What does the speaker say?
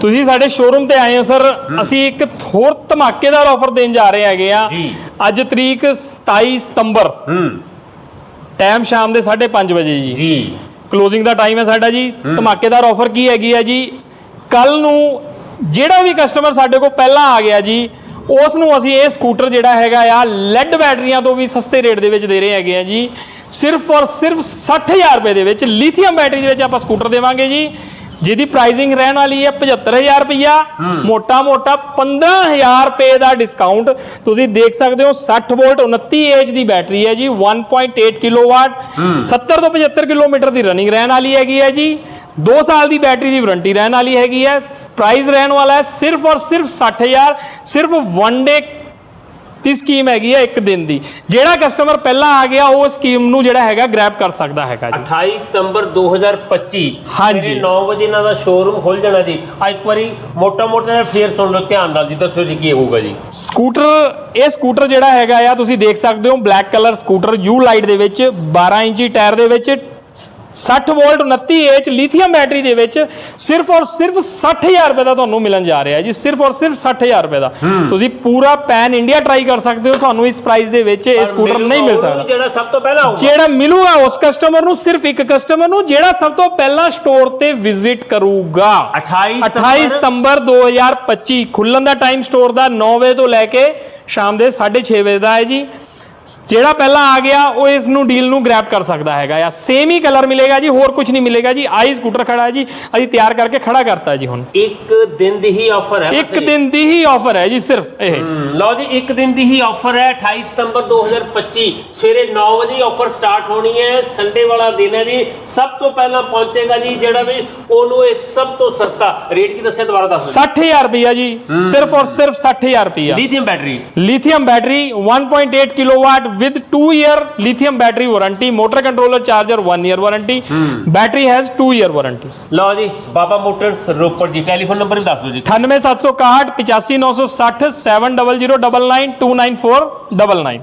ਤੁਸੀਂ ਸਾਡੇ ਸ਼ੋਰੂਮ ਤੇ ਆਏ ਹੋ ਸਰ ਅਸੀਂ ਇੱਕ ਹੋਰ ਧਮਾਕੇਦਾਰ ਆਫਰ ਦੇਣ ਜਾ ਰਹੇ ਹੈਗੇ ਆ। ਅੱਜ ਤਰੀਕ 27 ਸਤੰਬਰ। ਹੂੰ। ਟਾਈਮ ਸ਼ਾਮ ਦੇ 5:30 ਵਜੇ ਜੀ। ਜੀ। ਕਲੋਜ਼ਿੰਗ ਦਾ ਟਾਈਮ ਹੈ ਸਾਡਾ ਜੀ। ਧਮਾਕੇਦਾਰ ਆਫਰ ਕੀ ਹੈਗੀ ਹੈ ਜੀ? ਕੱਲ ਨੂੰ ਜਿਹੜਾ ਵੀ ਕਸਟਮਰ ਸਾਡੇ ਕੋਲ ਪਹਿਲਾਂ ਆ ਗਿਆ ਜੀ ਉਸ ਨੂੰ ਅਸੀਂ ਇਹ ਸਕੂਟਰ ਜਿਹੜਾ ਹੈਗਾ ਆ ਲੈਡ ਬੈਟਰੀਆਂ ਤੋਂ ਵੀ ਸਸਤੇ ਰੇਟ ਦੇ ਵਿੱਚ ਦੇ ਰਹੇ ਹੈਗੇ ਆ ਜੀ। ਸਿਰਫ ਔਰ ਸਿਰਫ 60000 ਰੁਪਏ ਦੇ ਵਿੱਚ ਲਿਥੀਅਮ ਬੈਟਰੀ ਦੇ ਵਿੱਚ ਆਪਾਂ ਸਕੂਟਰ ਦੇਵਾਂਗੇ ਜੀ। ਜਿਹਦੀ ਪ੍ਰਾਈਸਿੰਗ ਰਹਿਣ ਵਾਲੀ ਹੈ 75000 ਰੁਪਇਆ ਮੋਟਾ ਮੋਟਾ 15000 ਰੁਪਏ ਦਾ ਡਿਸਕਾਊਂਟ ਤੁਸੀਂ ਦੇਖ ਸਕਦੇ ਹੋ 60 ਵੋਲਟ 29 ਐਚ ਦੀ ਬੈਟਰੀ ਹੈ ਜੀ 1.8 ਕਿਲੋਵਾਟ। 70 ਤੋਂ 75 ਕਿਲੋਮੀਟਰ ਦੀ ਰਨਿੰਗ ਰਹਿਣ ਵਾਲੀ ਹੈਗੀ ਹੈ ਜੀ। 2 ਸਾਲ ਦੀ ਬੈਟਰੀ ਦੀ ਵਾਰੰਟੀ ਰਹਿਣ ਵਾਲੀ ਹੈਗੀ ਹੈ। ਪ੍ਰਾਈਸ ਰਹਿਣ ਵਾਲਾ ਹੈ ਸਿਰਫ ਔਰ ਸਿਰਫ 60000 ਸਿਰਫ ਵਨ ਡੇ ਦੀ ਸਕੀਮ ਹੈਗੀ ਹੈ ਇੱਕ ਦਿਨ ਦੀ। ਜਿਹੜਾ ਕਸਟਮਰ ਪਹਿਲਾਂ ਆ ਗਿਆ ਉਹ ਸਕੀਮ ਨੂੰ ਜਿਹੜਾ ਹੈਗਾ ਗ੍ਰੈਬ ਕਰ ਸਕਦਾ ਹੈਗਾ ਜੀ। 28 ਸਤੰਬਰ 2025 ਹਾਂਜੀ। ਸਵੇਰੇ 9 ਵਜੇ ਇਹਨਾਂ ਦਾ ਸ਼ੋਰੂਮ ਖੁੱਲ ਜਾਣਾ ਜੀ। ਅੱਜ ਇੱਕ ਵਾਰੀ ਮੋਟਾ ਮੋਟਾ ਜਿਹਾ ਫੇਰ ਸੁਣ ਲਓ ਧਿਆਨ ਨਾਲ ਜੀ ਦੱਸੋ ਜੀ ਕੀ ਹੋਊਗਾ ਜੀ। ਸਕੂਟਰ ਇਹ ਸਕੂਟਰ ਜਿਹੜਾ ਹੈਗਾ ਆ ਤੁਸੀਂ ਦੇਖ ਸਕਦੇ ਹੋ ਬਲੈਕ ਕਲਰ ਸਕੂਟਰ ਯੂ ਲਾਈਟ ਦੇ ਵਿੱਚ 12 ਇੰਚੀ ਟਾਇਰ ਦੇ ਵਿੱਚ 60 ਵੋਲਟ 29 ਐਚ ਲਿਥੀਅਮ ਬੈਟਰੀ ਦੇ ਵਿੱਚ ਸਿਰਫ ਔਰ ਸਿਰਫ 60000 ਰੁਪਏ ਦਾ ਤੁਹਾਨੂੰ ਮਿਲਣ ਜਾ ਰਿਹਾ ਜੀ ਸਿਰਫ ਔਰ ਸਿਰਫ 60000 ਰੁਪਏ ਦਾ। ਤੁਸੀਂ ਪੂਰਾ ਪੈਨ ਇੰਡੀਆ ਟਰਾਈ ਕਰ ਸਕਦੇ ਹੋ ਤੁਹਾਨੂੰ ਇਸ ਪ੍ਰਾਈਸ ਦੇ ਵਿੱਚ ਇਹ ਸਕੂਟਰ ਨਹੀਂ ਮਿਲ ਸਕਦਾ। ਜਿਹੜਾ ਸਭ ਤੋਂ ਪਹਿਲਾਂ ਆਊਗਾ ਜਿਹੜਾ ਮਿਲੂਗਾ ਉਸ ਕਸਟਮਰ ਨੂੰ ਸਿਰਫ ਇੱਕ ਕਸਟਮਰ ਨੂੰ ਜਿਹੜਾ ਸਭ ਤੋਂ ਪਹਿਲਾਂ ਸਟੋਰ ਤੇ ਵਿਜ਼ਿਟ ਕਰੂਗਾ। 28 28 ਸਤੰਬਰ 2025 ਖੁੱਲਣ ਦਾ ਟਾਈਮ ਸਟੋਰ ਦਾ 9 ਵਜੇ ਤੋਂ ਲੈ ਕੇ ਸ਼ਾਮ ਦੇ 6:30 ਵਜੇ ਦਾ ਹੈ ਜੀ। ਜਿਹੜਾ ਪਹਿਲਾਂ ਆ ਗਿਆ ਉਹ ਇਸ ਨੂੰ ਡੀਲ ਨੂੰ ਗ੍ਰੈਬ ਕਰ ਸਕਦਾ ਹੈਗਾ ਆ। ਸੇਮ ਹੀ ਕਲਰ ਮਿਲੇਗਾ ਜੀ ਹੋਰ ਕੁਝ ਨਹੀਂ ਮਿਲੇਗਾ ਜੀ। ਆਈ ਸਕੂਟਰ ਖੜਾ ਹੈ ਜੀ ਅਸੀਂ ਤਿਆਰ ਕਰਕੇ ਖੜਾ ਕਰਤਾ ਜੀ ਹੁਣ। ਇੱਕ ਦਿਨ ਦੀ ਹੀ ਆਫਰ ਹੈ ਇੱਕ ਦਿਨ ਦੀ ਹੀ ਆਫਰ ਹੈ ਜੀ ਸਿਰਫ ਇਹ। ਲਓ ਜੀ ਇੱਕ ਦਿਨ ਦੀ ਹੀ ਆਫਰ ਹੈ 28 ਸਤੰਬਰ 2025 ਸਵੇਰੇ 9 ਵਜੇ ਆਫਰ ਸਟਾਰਟ ਹੋਣੀ ਹੈ। ਸੰਡੇ ਵਾਲਾ ਦਿਨ ਹੈ ਜੀ। ਸਭ ਤੋਂ ਪਹਿਲਾਂ ਪਹੁੰਚੇਗਾ ਜੀ ਜਿਹੜਾ ਵੀ ਉਹਨੂੰ ਇਹ ਸਭ ਤੋਂ ਸਸਤਾ ਰੇਟ ਕੀ ਦੱਸਿਆ ਦੁਬਾਰਾ ਦੱਸ 60000 ਰੁਪਇਆ ਜੀ ਸਿਰਫ ਔਰ ਸਿਰਫ 60000 ਰੁਪਇਆ lithium battery lithium battery 1.8 kilowatt with two year lithium battery warranty motor controller charger one year warranty battery has two year warranty low ji Baba motors Ropar ji telephone number भी दस दो जी। अठानवे सात सौ काहठ पचासी नौ सौ साठ seven double zero double nine two nine four double nine.